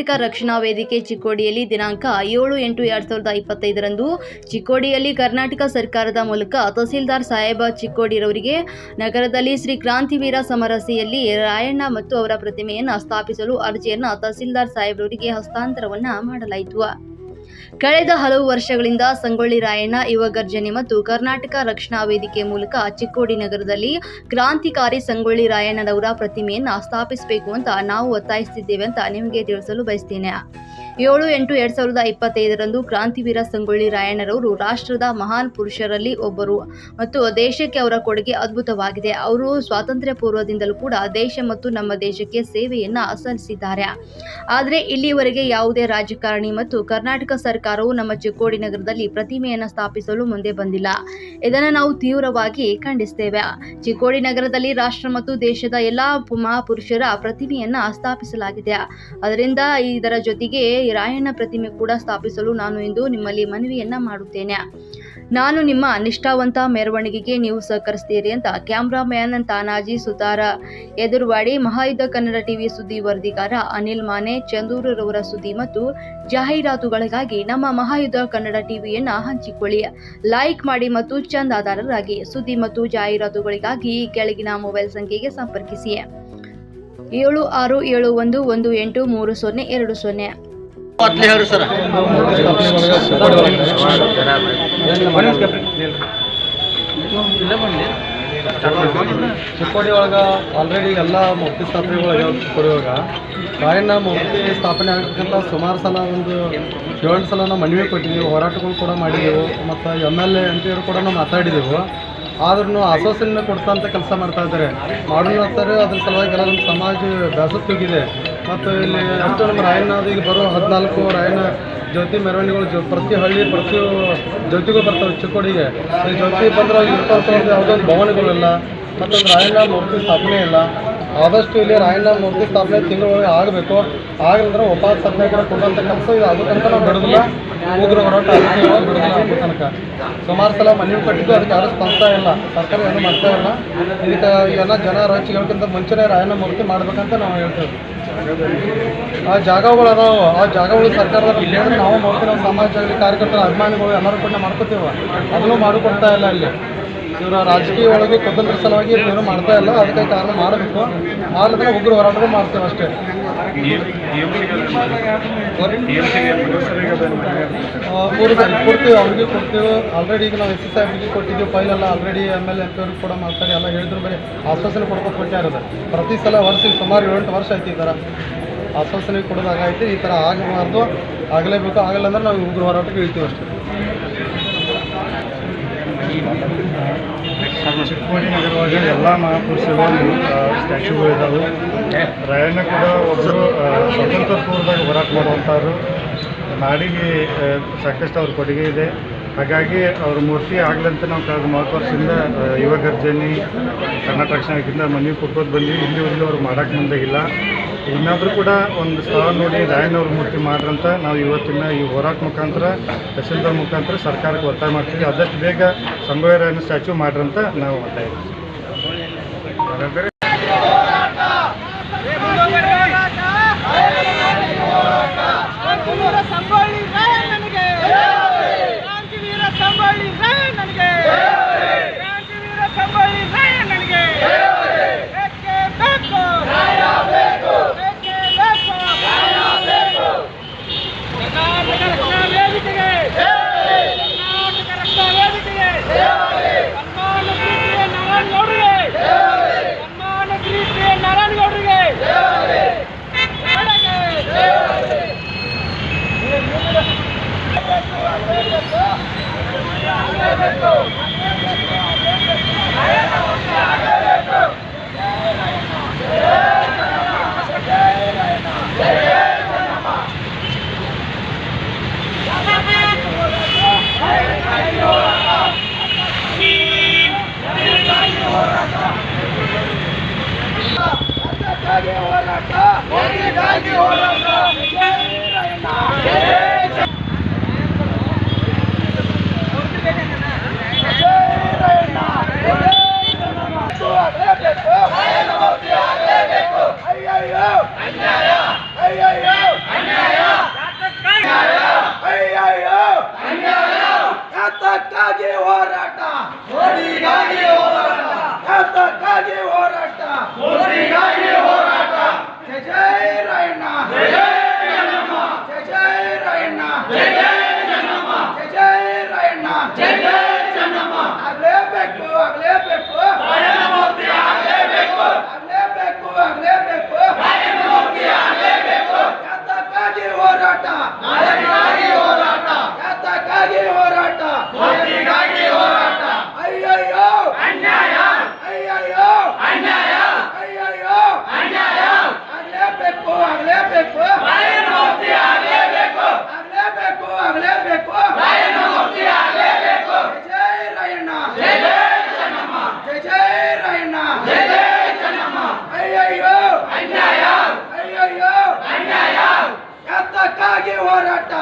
ಕರ್ನಾಟಕ ರಕ್ಷಣಾ ವೇದಿಕೆ ಚಿಕ್ಕೋಡಿಯಲ್ಲಿ ದಿನಾಂಕ ಏಳು ಎಂಟು ಎರಡ್ ಸಾವಿರದ ಇಪ್ಪತ್ತೈದರಂದು ಚಿಕ್ಕೋಡಿಯಲ್ಲಿ ಕರ್ನಾಟಕ ಸರ್ಕಾರದ ಮೂಲಕ ತಹಸೀಲ್ದಾರ್ ಸಾಹೇಬ ಚಿಕ್ಕೋಡಿರವರಿಗೆ ನಗರದಲ್ಲಿ ಶ್ರೀ ಕ್ರಾಂತಿವೀರ ಸಮರಸೆಯಲ್ಲಿ ರಾಯಣ್ಣ ಮತ್ತು ಅವರ ಪ್ರತಿಮೆಯನ್ನು ಸ್ಥಾಪಿಸಲು ಅರ್ಜಿಯನ್ನು ತಹಸೀಲ್ದಾರ್ ಸಾಹೇಬ್ರವರಿಗೆ ಹಸ್ತಾಂತರವನ್ನು ಮಾಡಲಾಯಿತು. ಕಳೆದ ಹಲವು ವರ್ಷಗಳಿಂದ ಸಂಗೊಳ್ಳಿ ರಾಯಣ್ಣ ಯುವ ಗರ್ಜನೆ ಮತ್ತು ಕರ್ನಾಟಕ ರಕ್ಷಣಾ ವೇದಿಕೆ ಮೂಲಕ ಚಿಕ್ಕೋಡಿ ನಗರದಲ್ಲಿ ಕ್ರಾಂತಿಕಾರಿ ಸಂಗೊಳ್ಳಿ ರಾಯಣ್ಣನವರ ಪ್ರತಿಮೆಯನ್ನು ಸ್ಥಾಪಿಸಬೇಕು ಅಂತ ನಾವು ಒತ್ತಾಯಿಸುತ್ತಿದ್ದೇವೆ ಅಂತ ನಿಮಗೆ ತಿಳಿಸಲು ಬಯಸ್ತೇನೆ. ಏಳು ಎಂಟು ಎರಡ್ ಸಾವಿರದ ಇಪ್ಪತ್ತೈದರಂದು ಕ್ರಾಂತಿವೀರ ಸಂಗೊಳ್ಳಿ ರಾಯಣ್ಣರವರು ರಾಷ್ಟ್ರದ ಮಹಾನ್ ಪುರುಷರಲ್ಲಿ ಒಬ್ಬರು. ಮತ್ತು ದೇಶಕ್ಕೆ ಅವರ ಕೊಡುಗೆ ಅದ್ಭುತವಾಗಿದೆ. ಅವರು ಸ್ವಾತಂತ್ರ್ಯ ಪೂರ್ವದಿಂದಲೂ ಕೂಡ ದೇಶ ಮತ್ತು ನಮ್ಮ ದೇಶಕ್ಕೆ ಸೇವೆಯನ್ನು ಸಲ್ಲಿಸಿದ್ದಾರೆ. ಆದರೆ ಇಲ್ಲಿಯವರೆಗೆ ಯಾವುದೇ ರಾಜಕಾರಣಿ ಮತ್ತು ಕರ್ನಾಟಕ ಸರ್ಕಾರವು ನಮ್ಮ ಚಿಕ್ಕೋಡಿ ನಗರದಲ್ಲಿ ಪ್ರತಿಮೆಯನ್ನು ಸ್ಥಾಪಿಸಲು ಮುಂದೆ ಬಂದಿಲ್ಲ. ಇದನ್ನು ನಾವು ತೀವ್ರವಾಗಿ ಖಂಡಿಸ್ತೇವೆ. ಚಿಕ್ಕೋಡಿ ನಗರದಲ್ಲಿ ರಾಷ್ಟ್ರ ಮತ್ತು ದೇಶದ ಎಲ್ಲಾ ಮಹಾಪುರುಷರ ಪ್ರತಿಮೆಯನ್ನು ಸ್ಥಾಪಿಸಲಾಗಿದೆ. ಅದರಿಂದ ಇದರ ಜೊತೆಗೆ ಈ ರಾಯಣ್ಣ ಪ್ರತಿಮೆ ಕೂಡ ಸ್ಥಾಪಿಸಲು ನಾನು ಇಂದು ನಿಮ್ಮಲ್ಲಿ ಮನವಿಯನ್ನ ಮಾಡುತ್ತೇನೆ. ನಾನು ನಿಮ್ಮ ನಿಷ್ಠಾವಂತ ಮೆರವಣಿಗೆಗೆ ನೀವು ಸಹಕರಿಸ್ತೀರಿ ಅಂತ ಕ್ಯಾಮ್ರಾಮ್ಯಾನ್ ತಾನಾಜಿ ಸುತಾರ, ಎದುರುವಾಡಿ ಮಹಾಯುದ್ಧ ಕನ್ನಡ ಟಿವಿ ಸುದ್ದಿ ವರದಿಗಾರ ಅನಿಲ್ ಮಾನೆ ಚಂದೂರರವರ ಸುದ್ದಿ ಮತ್ತು ಜಾಹೀರಾತುಗಳಿಗಾಗಿ ನಮ್ಮ ಮಹಾಯುದ್ಧ ಕನ್ನಡ ಟಿವಿಯನ್ನ ಹಂಚಿಕೊಳ್ಳಿ. ಲೈಕ್ ಮಾಡಿ ಮತ್ತು ಚಂದಾದಾರರಾಗಿ ಸುದ್ದಿ ಮತ್ತು ಜಾಹೀರಾತುಗಳಿಗಾಗಿ ಕೆಳಗಿನ ಮೊಬೈಲ್ ಸಂಖ್ಯೆಗೆ ಸಂಪರ್ಕಿಸಿ. ಏಳು ಆರು ಏಳು ಒಂದು ಒಂದು ಎಂಟು ಮೂರು ಸೊನ್ನೆ ಎರಡು ಸೊನ್ನೆ. ಚಿಕ್ಕೋಡಿ ಒಳಗೆ ಆಲ್ರೆಡಿ ಎಲ್ಲ ಮೂರ್ತಿ ಚಿಕ್ಕೋಡಿ ಒಳಗೆ. ರಾಯಣ್ಣ ಮೂರ್ತಿ ಸ್ಥಾಪನೆ ಆಗಬೇಕಂತ ಸುಮಾರು ಸಲ ಒಂದು ಏಳು ಸಲ ನಾವು ಮನವಿ ಕೊಟ್ಟಿದ್ದೀವಿ ಹೋರಾಟಗಳು ಕೂಡ ಮಾಡಿದೆವು. ಮತ್ತು ಎಂ ಎಲ್ ಎ ಪಿಯವರು ಕೂಡ ನಾವು ಮಾತಾಡಿದೆವು. ಆದ್ರೂ ಆಶ್ವಾಸನೆ ಕೊಡ್ತಂತ ಕೆಲಸ ಮಾಡ್ತಾ ಇದ್ದಾರೆ. ಮಾಡೋಣ ಅಂತಾರೆ ಅದ್ರ ಸಲುವಾಗಿ ನಮ್ಮ ಸಮಾಜ ಬೆಸತ್ತೋಗಿದೆ ಮತ್ತು ಇಲ್ಲಿ ಅಷ್ಟು ನಮ್ಮ ರಾಯಣ್ಣ ಈಗ ಬರೋ ಹದಿನಾಲ್ಕು ರಾಯಣ್ಣ ಜ್ಯೋತಿ ಮೆರವಣಿಗೆಗಳು ಪ್ರತಿ ಹಳ್ಳಿ, ಪ್ರತಿ ಜ್ಯೋತಿಗೂ ಬರ್ತವೆ ಚಿಕ್ಕೋಡಿಗೆ. ಜ್ಯೋತಿ ಬಂದ್ರೆ ಅಲ್ಲಿ ಇರ್ತಕ್ಕಂಥ ಯಾವುದೋ ಒಂದು ಭವನಗಳಿಲ್ಲ. ಮತ್ತೊಂದು ರಾಯಣ್ಣ ಮೂರ್ತಿ ಸ್ಥಾಪನೆ ಇಲ್ಲ. ಆದಷ್ಟು ಇಲ್ಲಿ ರಾಯಣ್ಣ ಮೂರ್ತಿ ಸ್ಥಾಪನೆ ತಿಂಗಳೊಳಗೆ ಆಗಬೇಕು. ಆಗಲಿದ್ರೆ ಉಪವಾಸ ಕೂಡ ಕೊಡುವಂಥ ಇದು. ಅದು ತನಕ ನಾವು ಬಿಡೋದಿಲ್ಲ. ಉಗ್ರ ಹೋರಾಟ ಬಿಡೋದಿಲ್ಲ ತನಕ. ಸುಮಾರು ಸಲ ಮನವಿ ಕಟ್ಟಿದ್ದು ಅದಕ್ಕೆ ಯಾರು ಸ್ಪಂದಿಸ್ತಾ ಇಲ್ಲ. ಸರ್ಕಾರ ಏನು ಮಾಡ್ತಾ ಇಲ್ಲ. ಇದಕ್ಕೆ ಎಲ್ಲ ಜನ ರಾಜ್ಯಗಳಿಗಿಂತ ಮುಂಚೆನೇ ರಾಯಣ್ಣ ಮೂರ್ತಿ ಮಾಡ್ಬೇಕಂತ ನಾವು ಹೇಳ್ತೇವೆ. ಆ ಜಾಗಗಳು ಅದಾವ. ಆ ಜಾಗಗಳು ಸರ್ಕಾರದ ಕೇಳಿದ್ರೆ ನಾವು ಮೂರ್ತಿ ನಮ್ಮ ಸಮಾಜದಲ್ಲಿ ಕಾರ್ಯಕರ್ತರ, ಅಭಿಮಾನಿಗಳು ಎಲ್ಲರೂ ಕೂಡ ಮಾಡ್ಕೋತೀವ. ಅದನ್ನು ಮಾಡಿಕೊಡ್ತಾ ಇಲ್ಲ ಇಲ್ಲಿ. ಇವರ ರಾಜಕೀಯ ಒಳಗೆ ಕುತಂತ್ರ ಸಲುವಾಗಿ ಏನು ಮಾಡ್ತಾ ಇಲ್ಲ. ಅದಕ್ಕೆ ಕಾರಣ ಮಾಡಬೇಕು ಮಾಡಿದ್ರೆ ಉಗ್ರ ಹೋರಾಟಗಳು ಮಾಡ್ತೇವೆ ಅಷ್ಟೇ. ಕೊಡ್ತೀವಿ ಅವ್ರಿಗೆ ಕೊಡ್ತೀವಿ. ಆಲ್ರೆಡಿ ಈಗ ನಾವು ಎಸ್ ಎಸ್ ಐಬಿಗೆ ಕೊಟ್ಟಿದ್ದೀವಿ. ಫೈಲ್ ಎಲ್ಲ ಆಲ್ರೆಡಿ ಎಂ ಎಲ್ ಎಂ ಅವ್ರಿಗೆ ಕೂಡ ಮಾಡ್ತಾರೆ. ಎಲ್ಲ ಹೇಳಿದ್ರು ಬರೀ ಆಶ್ವಾಸನೆ ಕೊಡ್ಬೇಕು ಕೊಟ್ಟಿರೋದು ಪ್ರತಿ ಸಲ ವರ್ಷ ಸುಮಾರು ಏಳೆಂಟು ವರ್ಷ ಆಯ್ತು ಈ ಥರ ಆಶ್ವಾಸನೆ ಕೊಡೋದಾಗೈತೆ ಈ ಥರ ಆಗಬಾರ್ದು. ಆಗಲೇಬೇಕು. ಆಗಲ್ಲ ಅಂದ್ರೆ ನಾವು ಉಗ್ರ ಹೋರಾಟಕ್ಕೆ ಇಳ್ತೀವಿ ಅಷ್ಟೇ. ಚಿಕ್ಕೋಡಿ ನಗರವಾಗಿ ಎಲ್ಲ ಮಹಾಪುರುಷರು ಸ್ಟ್ಯಾಚ್ಯೂಗಳು ಇದ್ದಾವೆ. ರಾಯಣ್ಣ ಕೂಡ ಒಬ್ಬರು ಸ್ವತಂತ್ರ ಪೂರ್ವದಾಗ ಹೋರಾಟ ಮಾಡುವಂಥವ್ರು ನಾಡಿಗೆ ಸಾಕಷ್ಟು ಅವ್ರ ಕೊಡುಗೆ ಇದೆ. ಹಾಗಾಗಿ ಅವ್ರ ಮೂರ್ತಿ ಆಗ್ಲಂತ ನಾವು ಕಳೆದ ಮೂವತ್ತು ವರ್ಷದಿಂದ ಯುವ ಕರ್ನಾಟಕ ರಕ್ಷಣೆಗಿಂತ ಮನವಿ ಕೊಟ್ಕೋದು ಬಂದ್ವಿ. ಇಲ್ಲಿವರೆಗೂ ಅವ್ರು ಮಾಡೋಕ್ಕೆ ಮುಂದಾಗಿಲ್ಲ ಇನ್ನಾದರೂ ಕೂಡ ಒಂದು ಸ್ಥಳ ನೋಡಿ ರಾಯನವ್ರ ಮೂರ್ತಿ ಮಾಡ್ರಂತ ನಾವು ಇವತ್ತಿನ ಈ ಹೋರಾಟ ಮುಖಾಂತರ, ತಹಸೀಲ್ದಾರ್ ಮುಖಾಂತರ ಸರ್ಕಾರಕ್ಕೆ ಒತ್ತಾಯ ಮಾಡ್ತೀವಿ. ಆದಷ್ಟು ಬೇಗ ಸಂಭವ ರಾಯನ ಸ್ಟ್ಯಾಚ್ಯೂ ಮಾಡ್ರಂತ ನಾವು ಒತ್ತಾಯ ಮಾಡ್ತೀವಿ. ಹೋರಾಟ.